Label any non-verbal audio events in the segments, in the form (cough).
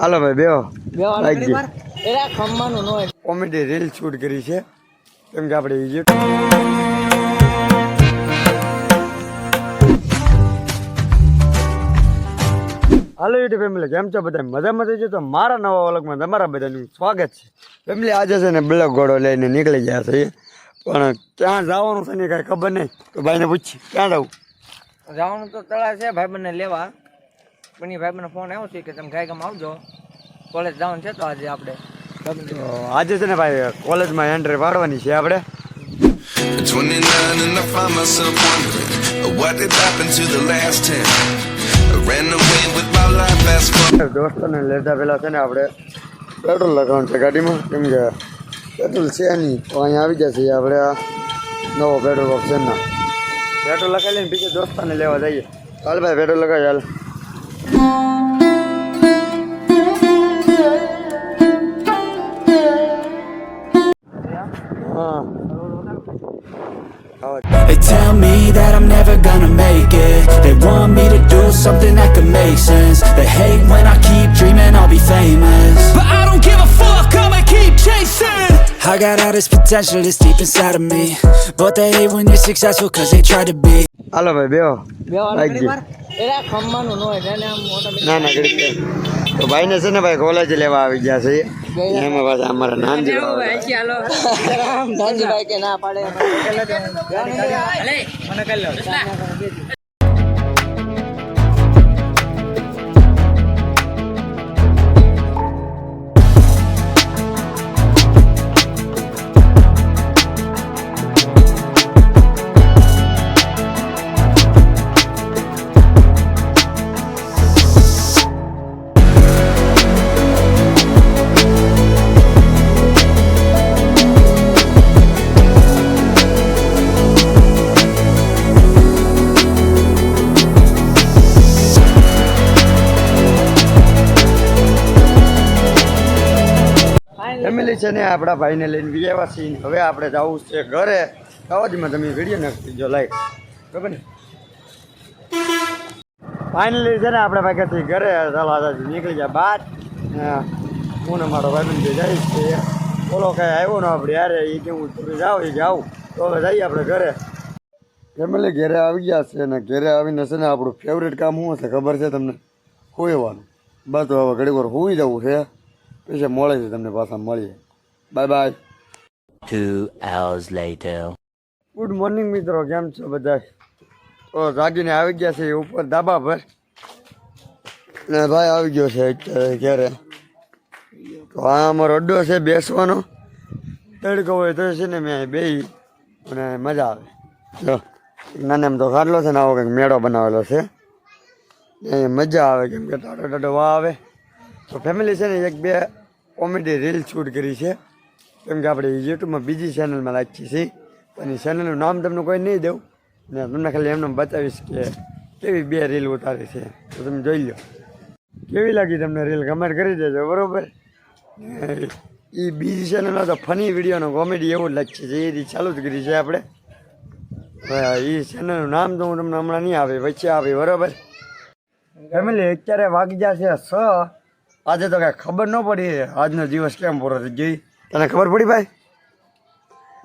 હાલો ભાઈ બેહો. Comedy reel shoot કરી છે. કેમ કે આપણે યુટ્યુબ હાલો યુટ્યુબ ફેમિલી કેમ છો બધા? મજામાં થઈ તો મારા નવા વ્લોગમાં તમારા બધાનું સ્વાગત છે. ફેમિલી આજે છે ને બ્લોક ઘોડો લઈને નીકળી ગયા છે. પણ ક્યાં જવાનું છે ને કાંઈ ખબર નહીં. તો ભાઈને પૂછી ક્યાં જવું? જવાનું તો તળા છે ભાઈ બંને લેવા. પણ એ ભાઈબંધનો ફોન આવ્યો છે કે તમે ગાય ગામ આવજો. કોલેજ જવાનું છે તો આજે આપણે ભાઈબંધ તો આજે છે ને ભાઈ કોલેજમાં એન્ટ્રી પાડવાની છે આપણે. At 29 and I find myself wondering what did happen to the last 10. I ran away with my life fast forward. દોસ્તોને લેતા પહેલાં છે ને આપણે પેટ્રોલ લગાવવાનું છે ગાડીમાં. કેમ કે પેટ્રોલ છે નહીં તો અહીંયા આવી જશે આપણે આ નવો પેટ્રોલ પંપ છે ના. પેટ્રોલ લગાવી લઈને બીજે દોસ્તાને લેવા જઈએ. ચાલ ભાઈ પેટ્રોલ લગાવી હાલ. હા આવા They tell me that I'm never gonna make it. They want me to do something that could make sense. They hate when I keep dreaming I'll be famous. But I don't give a fuck, I'ma keep chasing. I got all this potential that's deep inside of me. But they hate when you're successful cause they try to be. Hello, baby. Yo. Yo, ન હોય તેને આમ મોટા ના છે. તો ભાઈને છે ને ભાઈ કોલેજ લેવા આવી ગયા છે. એમાં પાછા અમારા (laughs) નાનજી ભાઈ કે ના પાડે. ફેમિલી છે ને, આપણા ભાઈને લઈને ગયા છીએ હવે આપણે જવું છે ઘરે. અવાજમાં તમે વીડિયો નાખી જો લાઈક. ખબર ને? ફાઇનલી છે ને, આપણે ભાઈ ઘરે. ચાલો નીકળી બાદ ને હું. ને મારો ભાઈબંધ જાય છે. બોલો, કાંઈ આવ્યો ને આપણે યારે? એ કે હું તમે જાઓ એ જાઉં. તો હવે જઈએ આપણે ઘરે. ફેમિલી ઘરે આવી ગયા છે અને ઘરે આવીને છે ને, આપણું ફેવરેટ કામ શું હશે ખબર છે તમને? હોવાનું બસ હવે ઘડી વાર હોઈ જવું છે. પછી મળે છે તમને પાછા મળીએ. Bye bye two hours later. Good morning મિત્રો કેમ છો બધા? તો જાગીને આવી ગયા છે ઉપર ધાબા પર. ને ભાઈ આવી ગયો છે અત્યારે ઘરે. તો આ અમારો અડ્ડો છે બેસવાનો. તડકો હોય તો છે ને મેં બે અને મજા આવે. જો નાને એમ તો ખાટલો છે ને આવો કંઈક મેળો બનાવેલો છે. ને મજા આવે કેમ કે ટાટો ટાટો વાહ આવે. તો ફેમિલી છે ને એક બે કોમેડી રીલ શૂટ કરી છે. કેમ કે આપણે યુટ્યુબમાં બીજી ચેનલમાં રાખીએ છીએ પણ એ ચેનલનું નામ તમને કોઈ નહીં દઉં. ને તમને ખાલી એમને બતાવીશ કે કેવી બે રીલ ઉતારી છે. તો તમે જોઈ લો. કેવી લાગી તમને રીલ? કમેન્ટ કરી દેજો, બરોબર? એ બીજી ચેનલમાં તો ફની વિડીયોનો કોમેડી એવું જ લાગશે જે એ રીત ચાલુ જ કરી છે આપણે. એ ચેનલનું નામ તો હું તમને હમણાં નહીં આવે વચ્ચે આવે બરાબર? ફેમિલી અત્યારે વાગી જશે છ. આજે તો કાંઈ ખબર ન પડી આજનો દિવસ કેમ પૂરો થઈ ગઈ તને ખબર પડી ભાઈ?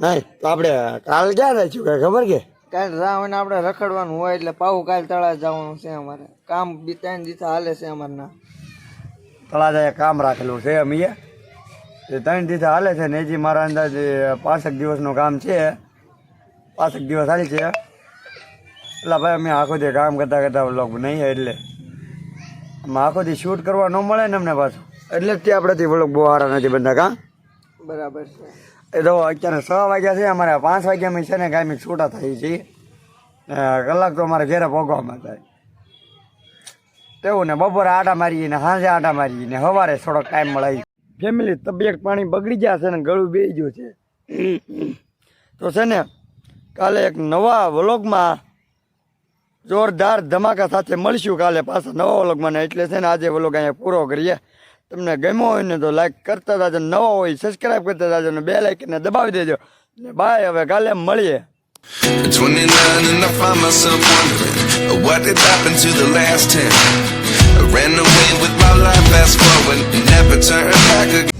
નહીં તો આપણે કાલ ક્યાં રહીશું કાંઈ ખબર કે? કાલ ને આપણે રખડવાનું હોય એટલે પાવું કાલ તળા જવાનું છે અમારે. કામ બી ત્રણ દિવસ હાલે છે અમારના. તળાજાએ કામ રાખેલું છે અમે એ ત્રણ દિવસ હાલે છે ને હજી મારા અંદાજે પાંસઠ દિવસનું કામ છે. પાંસઠ દિવસ હાલી છે. એટલે ભાઈ અમે આખો જે કામ કરતાં કરતાં વ્લોગ નહીં એટલે. આખો દી શૂટ કરવા ન મળે ને અમને પાછું. એટલે જ તે આપણેથી વ્લોગ બહુ સારા નથી બનતા કાં? બરાબર છે. એ તો અત્યારે છ વાગ્યા છે અમારે પાંચ વાગ્યા છે ને કાંઈ છૂટા થઈ છીએ કલાક તો અમારે ઘેરે ભોગવામાં થાય. તેવું ને બપોરે આટા મારીએ ને સાંજે આટા મારીએ ને સવારે થોડોક ટાઈમ મળે. ફેમિલી તબિયત પાણી બગડી ગયા છે ને ગળું બે ગયું છે. તો છે ને કાલે એક નવા વ્લોગમાં જોરદાર ધમાકા સાથે મળીશું કાલે પાછા નવા વ્લોગમાં. ને એટલે છે ને આજે વ્લોગ અહીંયા પૂરો કરીએ. તમને ગમ્યો હોય ને તો લાઈક કરતા જાજો. નવા હોય સબસ્ક્રાઈબ કરતા જાજો ને બે લાઈકને દબાવી દેજો. ને બાય હવે કાલે મળીએ. At 29 and I find myself wondering, what did happen to the last 10. I ran away with my life fast forward. Never